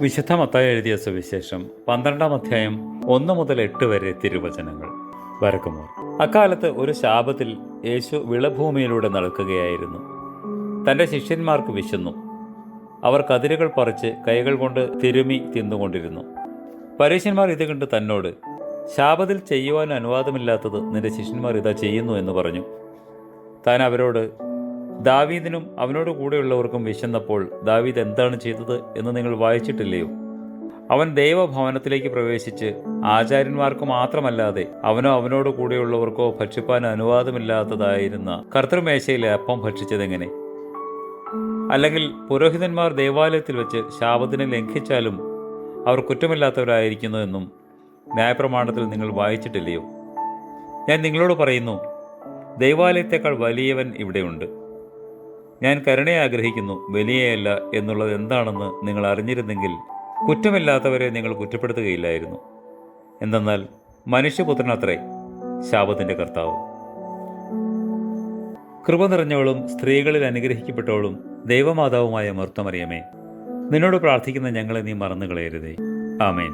വിശുദ്ധ മത്തായി എഴുതിയ സുവിശേഷം പന്ത്രണ്ടാം അധ്യായം ഒന്ന് മുതൽ എട്ട് വരെ തിരുവചനങ്ങൾ. വരക്കുമോർ. അക്കാലത്ത് ഒരു ശാപത്തിൽ യേശു വിളഭൂമിയിലൂടെ നടക്കുകയായിരുന്നു. തന്റെ ശിഷ്യന്മാർക്ക് വിശന്നു. അവർ കതിരുകൾ പറിച്ച് കൈകൾ കൊണ്ട് തിരുമി തിന്നുകൊണ്ടിരുന്നു. പരീശന്മാർ ഇത് കണ്ട് തന്നോട് ശാപത്തിൽ ചെയ്യുവാൻ അനുവാദമില്ലാത്തത് നിന്റെ ശിഷ്യന്മാർ ഇതാ ചെയ്യുന്നു എന്ന് പറഞ്ഞു. താൻ അവരോട് ദാവീദിനും അവനോട് കൂടെയുള്ളവർക്കും വിശന്നപ്പോൾ ദാവീദ് എന്താണ് ചെയ്തത് എന്ന് നിങ്ങൾ വായിച്ചിട്ടില്ലയോ? അവൻ ദൈവഭവനത്തിലേക്ക് പ്രവേശിച്ച് ആചാര്യന്മാർക്ക് മാത്രമല്ലാതെ അവനോ അവനോട് കൂടെയുള്ളവർക്കോ ഭക്ഷിപ്പാൻ അനുവാദമില്ലാത്തതായിരുന്ന കർത്തൃമേശയിലെ അപ്പം ഭക്ഷിച്ചതെങ്ങനെ? അല്ലെങ്കിൽ പുരോഹിതന്മാർ ദേവാലയത്തിൽ വെച്ച് ശാപത്തിനെ ലംഘിച്ചാലും അവർ കുറ്റമില്ലാത്തവരായിരിക്കുന്നു എന്നും ന്യായപ്രമാണത്തിൽ നിങ്ങൾ വായിച്ചിട്ടില്ലയോ? ഞാൻ നിങ്ങളോട് പറയുന്നു ദൈവാലയത്തേക്കാൾ വലിയവൻ ഇവിടെയുണ്ട്. ഞാൻ കരുണയെ ആഗ്രഹിക്കുന്നു വലിയയല്ല എന്നുള്ളത് എന്താണെന്ന് നിങ്ങൾ അറിഞ്ഞിരുന്നെങ്കിൽ കുറ്റമില്ലാത്തവരെ നിങ്ങൾ കുറ്റപ്പെടുത്തുകയില്ലായിരുന്നു. എന്തെന്നാൽ മനുഷ്യപുത്രനത്രേ ശാപത്തിന്റെ കർത്താവ്. കൃപ നിറഞ്ഞവളും സ്ത്രീകളിൽ അനുഗ്രഹിക്കപ്പെട്ടവളും ദൈവമാതാവുമായ മർത്തമറിയമേ നിന്നോട് പ്രാർത്ഥിക്കുന്ന ഞങ്ങളെ നീ മറന്നു കളയരുതേ ആമേൻ.